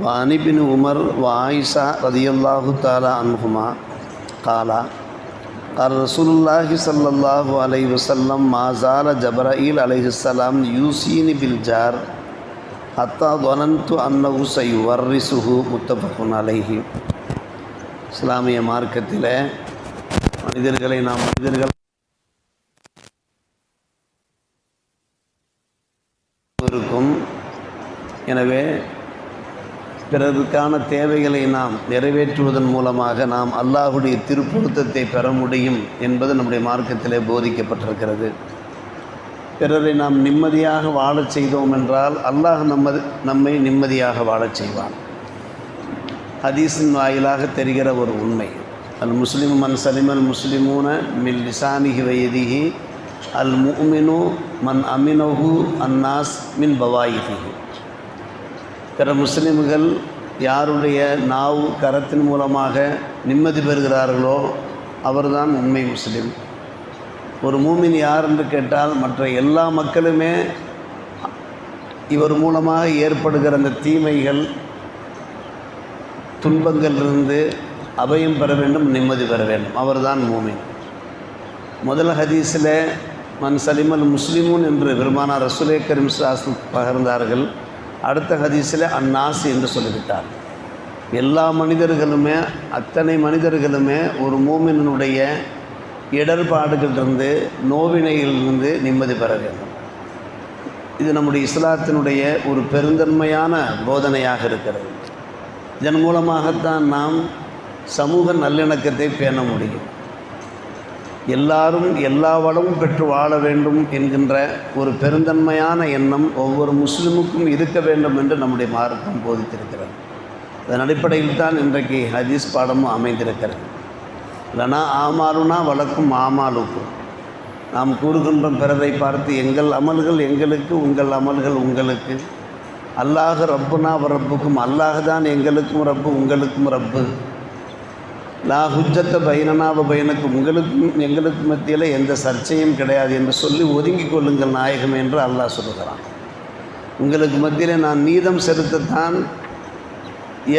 وعن ابن عمر وعائشة رضي الله تعالى عنهما قال قال رسول الله صلى الله عليه وسلم ما زال جبرائيل عليه السلام يوصيني بالجار حتى ظننت أنه سيورثه متفق عليه இஸ்லாமிய மார்க்கத்தில் மனிதர்களை நாம் மனிதர்கள் இருக்கும் எனவே பிறருக்கான தேவைகளை நாம் நிறைவேற்றுவதன் மூலமாக நாம் அல்லாஹுடைய திருப்பொருத்தத்தை பெற முடியும் என்பது நம்முடைய மார்க்கத்திலே போதிக்கப்பட்டிருக்கிறது. பிறரை நாம் நிம்மதியாக வாழச் செய்தோம் என்றால் அல்லாஹ் நம்ம நம்மை நிம்மதியாக வாழச் செய்வான். ஹதீஸின் வாயிலாக தெரிகிற ஒரு உண்மை. அல் முஸ்லிம் மன் சலிமல் முஸ்லிமூன மில் லிசானிஹி வயதிஹி அல் முமினு மன் அமினஹு அன்னாஸ் மின் பவாயிஹி பிற முஸ்லீம்கள் யாருடைய நாவு கரத்தின் மூலமாக நிம்மதி பெறுகிறார்களோ அவர்தான் உண்மை முஸ்லிம். ஒரு மூமின் யார் என்று கேட்டால் மற்ற எல்லா மக்களுமே இவர் மூலமாக ஏற்படுகிற அந்த தீமைகள் துன்பங்களிலிருந்து அபயம் பெற வேண்டும் நிம்மதி பெற வேண்டும். அவர்தான் மூமின். முதல் ஹதீஸில் மன் சலிமல் முஸ்லிமுன் என்று பெருமானார் ரசூலே கரீம் சாஸ்து பகிர்ந்தார்கள். அடுத்த ஹதீஸில் அந்நாசி என்று சொல்லிவிட்டார். எல்லா மனிதர்களுமே அத்தனை மனிதர்களுமே ஒரு மூமினுடைய இடர்பாடுகளிலிருந்து நோவினையிலிருந்து நிம்மதி பெற வேண்டும். இது நம்முடைய இஸ்லாத்தினுடைய ஒரு பெருந்தன்மையான போதனையாக இருக்கிறது. இதன் மூலமாகத்தான் நாம் சமூக நல்லிணக்கத்தை பேண முடியும். எல்லாரும் எல்லா வளமும் பெற்று வாழ வேண்டும் என்கின்ற ஒரு பெருந்தன்மையான எண்ணம் ஒவ்வொரு முஸ்லிமுக்கும் இருக்க வேண்டும் என்று நம்முடைய மார்க்கம் போதித்திருக்கிறது. அதன் அடிப்படையில் தான் இன்றைக்கு ஹதீஸ் பாடமும் அமைந்திருக்கிறது. இல்லைனா ஆமாலுனா வழக்கும் ஆமாலுக்கும். நாம் கூறுகின்ற பிறரை பார்த்து எங்கள் அமல்கள் எங்களுக்கு உங்கள் அமல்கள் உங்களுக்கு. அல்லாஹ் ரப்புனா ரப்புக்கும் அல்லாஹ் தான் எங்களுக்கும் ரப்பு உங்களுக்கும் ரப்பு. லா ஹுஜத்த பைனனாவ பயனுக்கு உங்களுக்கும் எங்களுக்கு மத்தியில் எந்த சர்ச்சையும் கிடையாது என்று சொல்லி ஒதுங்கி கொள்ளுங்கள் நாயகம் என்று அல்லாஹ் சொல்லுகிறான். உங்களுக்கு மத்தியில் நான் நீதம் செலுத்தத்தான்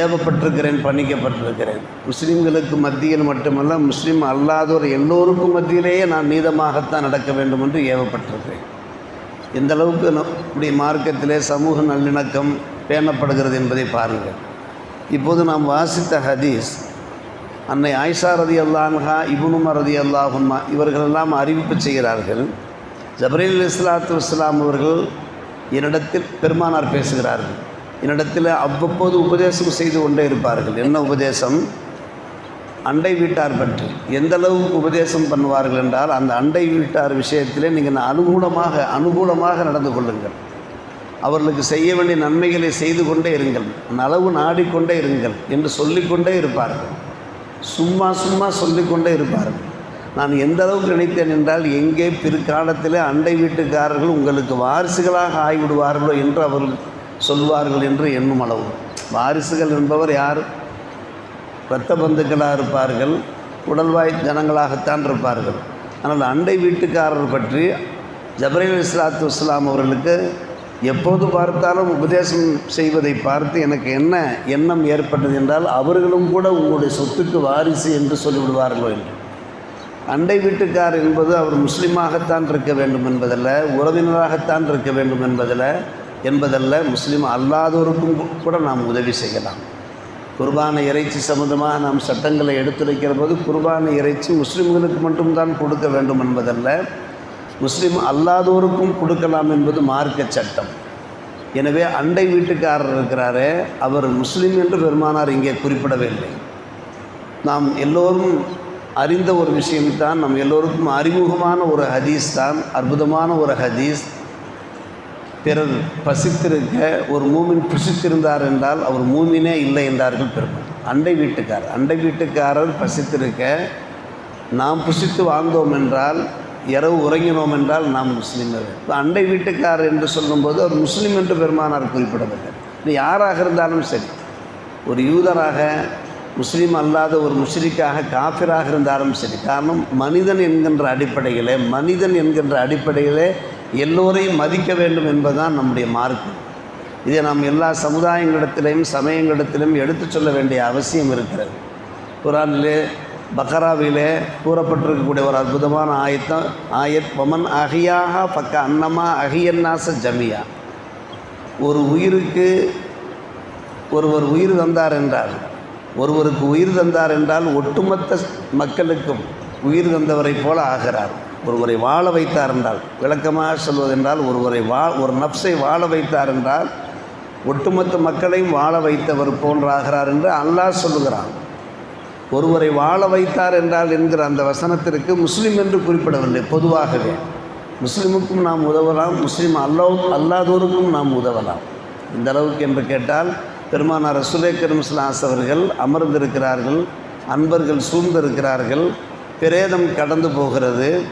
ஏவப்பட்டிருக்கிறேன் பணிக்கப்பட்டிருக்கிறேன் முஸ்லீம்களுக்கு மத்தியில் மட்டுமல்ல முஸ்லீம் அல்லாதோர் எல்லோருக்கும் மத்தியிலேயே நான் நீதமாகத்தான் நடக்க வேண்டும் என்று ஏவப்பட்டிருக்கிறேன். எந்த அளவுக்கு இப்படி மார்க்கத்திலே சமூக நல்லிணக்கம் பேணப்படுகிறது என்பதை பாருங்கள். இப்போது நாம் வாசித்த ஹதீஸ் அன்னை ஆயிஷா ரதி அல்லான்ஹா இபுனுமா ரதி அல்லாஹுமா இவர்களெல்லாம் அறிவிப்பு செய்கிறார்கள். ஜபரீல் இஸ்லாத்து இஸ்லாம் அவர்கள் என்னிடத்தில் பெருமானார் பேசுகிறார்கள். என்னிடத்தில் அவ்வப்போது உபதேசம் செய்து கொண்டே இருப்பார்கள். என்ன உபதேசம்? அண்டை வீட்டார் பற்றி. எந்த அளவுக்கு உபதேசம் பண்ணுவார்கள் என்றால் அந்த அண்டை வீட்டார் விஷயத்திலே நீங்கள் அனுகூலமாக அனுகூலமாக நடந்து கொள்ளுங்கள். அவர்களுக்கு செய்ய வேண்டிய நன்மைகளை செய்து கொண்டே இருங்கள். நலவு நாடிக்கொண்டே இருங்கள் என்று சொல்லிக்கொண்டே இருப்பார்கள். சும்மா சும்மா சொல்லிக்கொண்டே இருப்பார்கள் நான் எந்த அளவுக்கு நினைத்தேன் என்றால் எங்கே பிற்காலத்தில் அண்டை வீட்டுக்காரர்கள் உங்களுக்கு வாரிசுகளாக ஆகிவிடுவார்களோ என்று அவர்கள் சொல்வார்கள் என்று எண்ணும் அளவு. வாரிசுகள் என்பவர் யார்? இரத்த பந்துக்களாக இருப்பார்கள் உடல்வாய் ஜனங்களாகத்தான் இருப்பார்கள். ஆனால் அண்டை வீட்டுக்காரர் பற்றி ஜபரீல் இஸ்லாத்து இஸ்லாம் அவர்களுக்கு எப்போது பார்த்தாலும் உபதேசம் செய்வதை பார்த்து எனக்கு என்ன எண்ணம் ஏற்பட்டது என்றால் அவர்களும் கூட உங்களுடைய சொத்துக்கு வாரிசு என்று சொல்லிவிடுவார்களோ என்று. அண்டை வீட்டுக்கார் என்பது அவர் முஸ்லீமாகத்தான் இருக்க வேண்டும் என்பதல்ல உறவினராகத்தான் இருக்க வேண்டும் என்பதில் என்பதல்ல முஸ்லீம் அல்லாதோருக்கும் கூட நாம் உதவி செய்யலாம். குர்பான இறைச்சி சம்பந்தமாக நாம் சட்டங்களை எடுத்துரைக்கிற போது குர்பான இறைச்சி முஸ்லீம்களுக்கு மட்டும்தான் கொடுக்க வேண்டும் என்பதல்ல முஸ்லீம் அல்லாதோருக்கும் கொடுக்கலாம் என்பது மார்க்க சட்டம். எனவே அண்டை வீட்டுக்காரர் இருக்கிறாரே அவர் முஸ்லீம் என்று பெருமானார் இங்கே குறிப்பிடவில்லை. நாம் எல்லோரும் அறிந்த ஒரு விஷயம்தான் நம் எல்லோருக்கும் அறிமுகமான ஒரு ஹதீஸ் தான் அற்புதமான ஒரு ஹதீஸ். பிறர் பசித்திருக்க ஒரு மூமின் புசித்திருந்தார் என்றால் அவர் மூமினே இல்லை என்றார்கள் பெருமாள். அண்டை வீட்டுக்காரர் அண்டை வீட்டுக்காரர் பசித்திருக்க நாம் புசித்து வாழ்ந்தோம் என்றால் இரவு உறங்கினோம் என்றால் நாம் முஸ்லீம்கள் இப்போ அண்டை வீட்டுக்காரர் என்று சொல்லும்போது அவர் முஸ்லீம் என்று பெருமானார் குறிப்பிடவில்லை. இது யாராக இருந்தாலும் சரி ஒரு யூதராக முஸ்லீம் அல்லாத ஒரு முஸ்லிக்காக காஃபிராக இருந்தாலும் சரி காரணம் மனிதன் என்கின்ற அடிப்படையிலே மனிதன் என்கின்ற அடிப்படையிலே எல்லோரையும் மதிக்க வேண்டும் என்பதுதான் நம்முடைய மார்க்கம். இதை நாம் எல்லா சமுதாயங்களிடத்திலையும் சமயங்களிடத்திலும் எடுத்துச் சொல்ல வேண்டிய அவசியம் இருக்கிறது. குரானிலே பக்கராவிலே கூறப்பட்டிருக்கக்கூடிய ஒரு அற்புதமான ஆயத்தம் ஆயத் பமன் அகியாக பக்க அன்னமா அகியன்னாச ஜமியா. ஒரு உயிருக்கு ஒருவர் உயிர் தந்தார் என்றால் ஒருவருக்கு உயிர் தந்தார் என்றால் ஒட்டுமொத்த மக்களுக்கும் உயிர் தந்தவரைப் போல ஆகிறார். ஒருவரை வாழ வைத்தார் என்றால் விளக்கமாக சொல்வதென்றால் ஒருவரை வா ஒரு நப்சை வாழ வைத்தார் என்றால் ஒட்டுமொத்த மக்களையும் வாழ வைத்தவர் போன்றாகிறார் என்று அல்லாஹ் சொல்லுகிறான். ஒருவரை வாழ வைத்தார் என்றால் என்கிற அந்த வசனத்திற்கு முஸ்லீம் என்று குறிப்பிடவில்லை பொதுவாகவே. முஸ்லீமுக்கும் நாம் உதவலாம் முஸ்லீம் அல்லா அல்லாதோருக்கும் நாம் உதவலாம். இந்த அளவுக்கு என்று கேட்டால் பெருமானார் ரசுலே கரிம்ஸ்லாஸ் அவர்கள் அமர்ந்திருக்கிறார்கள் அன்பர்கள் சூழ்ந்திருக்கிறார்கள் பிரேதம் கடந்து போகிறது.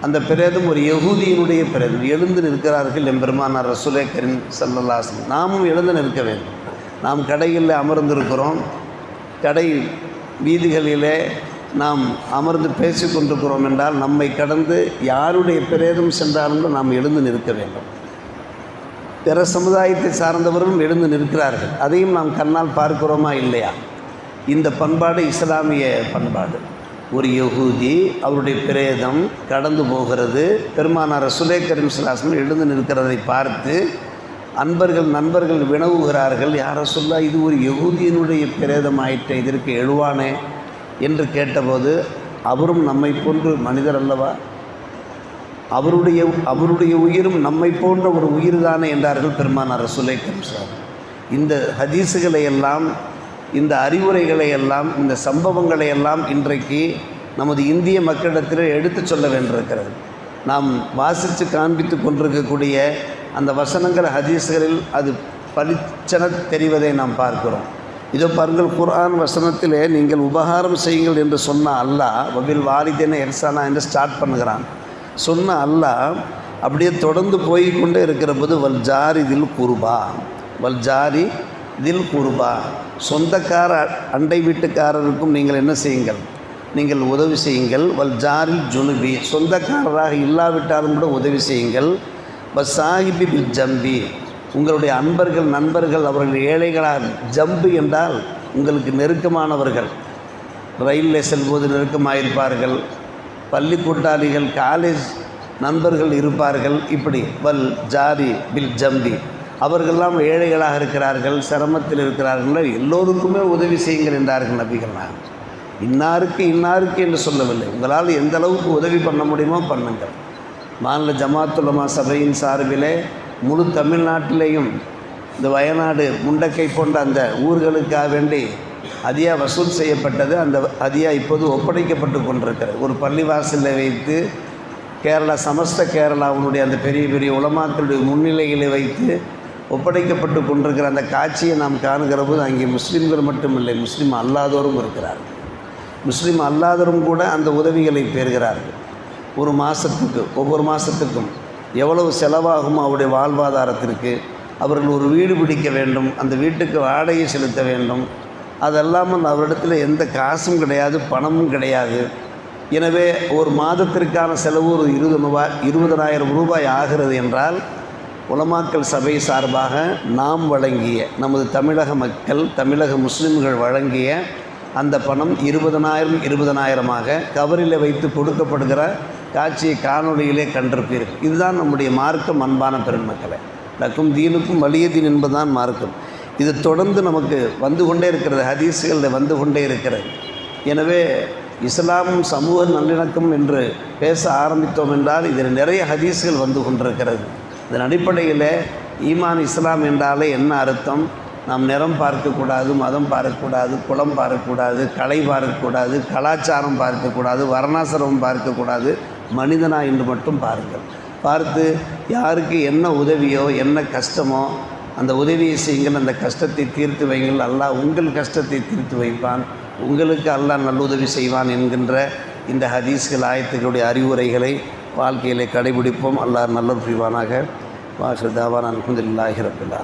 அந்த பிரேதம் ஒரு யகுதியினுடைய பிரேதம். எழுந்து நிற்கிறார்கள் எம்பெருமானார் ரசுலே கரீம் சல்லல்லாசன் நாமும் எழுந்து நிற்க வேண்டும். நாம் கடையில் அமர்ந்திருக்கிறோம். கடை வீதிகளிலே நாம் அமர்ந்து பேசி கொண்டிருக்கிறோம் என்றால் நம்மை கடந்து யாருடைய பிரேதம் சென்றாலும் நாம் எழுந்து நிற்க வேண்டும். பிற சமுதாயத்தை சார்ந்தவர்களும் எழுந்து நிற்கிறார்கள். அதையும் நாம் கண்ணால் பார்க்கிறோமா இல்லையா? இந்த பண்பாடு இஸ்லாமிய பண்பாடு. ஒரு யகூதி அவருடைய பிரேதம் கடந்து போகிறது. பெருமானார் ரசுலே கரீம் சுலாசம் எழுந்து நிற்கிறதை பார்த்து அன்பர்கள் நண்பர்கள் வினவுகிறார்கள் யார சொல்ல இது ஒரு யகூதியினுடைய பிரேதம் ஆயிற்று இதற்கு எழுவானே? என்று கேட்டபோது அவரும் நம்மை போன்று மனிதர் அல்லவா? அவருடைய அவருடைய உயிரும் நம்மை போன்ற ஒரு உயிர் தானே என்றார்கள் பெருமானார் ரசுலை கம்சார் இந்த ஹதீஸுகளை எல்லாம் இந்த அறிவுரைகளை எல்லாம் இந்த சம்பவங்களை எல்லாம் இன்றைக்கு நமது இந்திய மக்களிடத்தில் எடுத்து சொல்ல வேண்டியிருக்கிறது. நாம் வாசித்து காண்பித்து கொண்டிருக்கக்கூடிய அந்த வசனங்கள் ஹதீஸ்களில் அது பளிச்சென தெரிவதை நாம் பார்க்கிறோம். இதோ பாருங்கள் குர்ஆன் வசனத்திலே நீங்கள் உபகாரம் செய்யுங்கள் என்று சொன்ன அல்லாஹ் வபில் வாலிதேன எர்சானா என்று ஸ்டார்ட் பண்ணுகிறான். சொன்ன அல்லாஹ் அப்படியே தொடர்ந்து போய் கொண்டே இருக்கிற போது வல் ஜாரி தில் குருபா வல் ஜாரி தில் குருபா சொந்தக்கார அண்டை வீட்டுக்காரருக்கும் நீங்கள் என்ன செய்யுங்கள்? நீங்கள் உதவி செய்யுங்கள் வல் ஜாரில் ஜுனுபி சொந்தக்காரராக இல்லாவிட்டாலும் கூட உதவி செய்யுங்கள் சாஹிபி பில் ஜம்பி. உங்களுடைய அன்பர்கள் நண்பர்கள் அவர்கள் ஏழைகளாக ஜம்பு என்றால் உங்களுக்கு நெருக்கமானவர்கள். ரயிலில் செல்வது நெருக்கமாயிருப்பார்கள். பள்ளி கூட்டாளிகள் காலேஜ் நண்பர்கள் இருப்பார்கள். இப்படி வல் ஜாதி பில் ஜம்பி. அவர்களெல்லாம் ஏழைகளாக இருக்கிறார்கள் சிரமத்தில் இருக்கிறார்கள். எல்லோருக்குமே உதவி செய்யுங்கள் என்றார்கள் நபிகள் நான் இன்னாருக்கு இன்னாருக்கு என்று சொல்லவில்லை. உங்களால் எந்த அளவுக்கு உதவி பண்ண முடியுமோ பண்ணுங்கள். மாநில ஜமாத்துலமா சபையின் சார்பிலே முழு தமிழ்நாட்டிலேயும் இந்த வயநாடு முண்டக்கை போன்ற அந்த ஊர்களுக்காக வேண்டி அதியா வசூல் செய்யப்பட்டது. அந்த அதியா இப்போது ஒப்படைக்கப்பட்டு கொண்டிருக்கிறது. ஒரு பள்ளிவாசலில் வைத்து கேரளா சமஸ்த கேரளாவுடைய அந்த பெரிய பெரிய உலமாக்களுடைய முன்னிலைகளை வைத்து ஒப்படைக்கப்பட்டு கொண்டிருக்கிற அந்த காட்சியை நாம் காணுகிற போது அங்கே முஸ்லீம்கள் மட்டுமில்லை முஸ்லீம் அல்லாதோரும் இருக்கிறார்கள். முஸ்லீம் அல்லாதோரும் கூட அந்த உதவிகளை பெறுகிறார்கள். ஒரு மாதத்துக்கு ஒவ்வொரு மாதத்துக்கும் எவ்வளவு செலவாகும் அவருடைய வாழ்வாதாரத்திற்கு அவர்கள் ஒரு வீடு பிடிக்க வேண்டும் அந்த வீட்டுக்கு வாடகை செலுத்த வேண்டும். அதெல்லாமல் அவரிடத்தில் எந்த காசும் கிடையாது பணமும் கிடையாது. எனவே ஒரு மாதத்திற்கான செலவு ஒரு இருபது ரூபாய் இருபதனாயிரம் ரூபாய் ஆகிறது என்றால் உலமாக்கல் சபை சார்பாக நாம் வழங்கிய நமது தமிழக மக்கள் தமிழக முஸ்லிம்கள் வழங்கிய அந்த பணம் இருபதனாயிரம் இருபதனாயிரமாக கவரில் வைத்து கொடுக்கப்படுகிற காட்சியை காணொளியிலே கண்டிருப்பீர்கள். இதுதான் நம்முடைய மார்க்கம் அன்பான பெருமக்களை. லக்கும் தீனுக்கும் வலிய தீன் என்பதுதான் மார்க்கம். இது தொடர்ந்து நமக்கு வந்து கொண்டே இருக்கிறது ஹதீஸுகளில் வந்து கொண்டே இருக்கிறது. எனவே இஸ்லாமும் சமூக நல்லிணக்கம் என்று பேச ஆரம்பித்தோம் என்றால் இதில் நிறைய ஹதீஸுகள் வந்து கொண்டிருக்கிறது. இதன் அடிப்படையில் ஈமான் இஸ்லாம் என்றாலே என்ன அர்த்தம்? நாம் நிறம் பார்க்கக்கூடாது மதம் பார்க்கக்கூடாது குலம் பார்க்கக்கூடாது கலை பார்க்கக்கூடாது கலாச்சாரம் பார்க்கக்கூடாது வர்ணாசிரமம் பார்க்கக்கூடாது மனிதனா என்று மட்டும் பாருங்கள். பார்த்து யாருக்கு என்ன உதவியோ என்ன கஷ்டமோ அந்த உதவியை செய்யுங்கள் அந்த கஷ்டத்தை தீர்த்து வைங்கள் அல்லாஹ் உங்கள் கஷ்டத்தை தீர்த்து வைப்பான். உங்களுக்கு அல்லாஹ் நல்லுதவி செய்வான் என்கின்ற இந்த ஹதீஸ்கள் ஆயத்துக்களுடைய அறிவுரைகளை வாழ்க்கையிலே கடைபிடிப்போம். அல்லாஹ் நல்ல புரிவானாக. வாசதாவான் அலமதுல்லாஹி ரபில்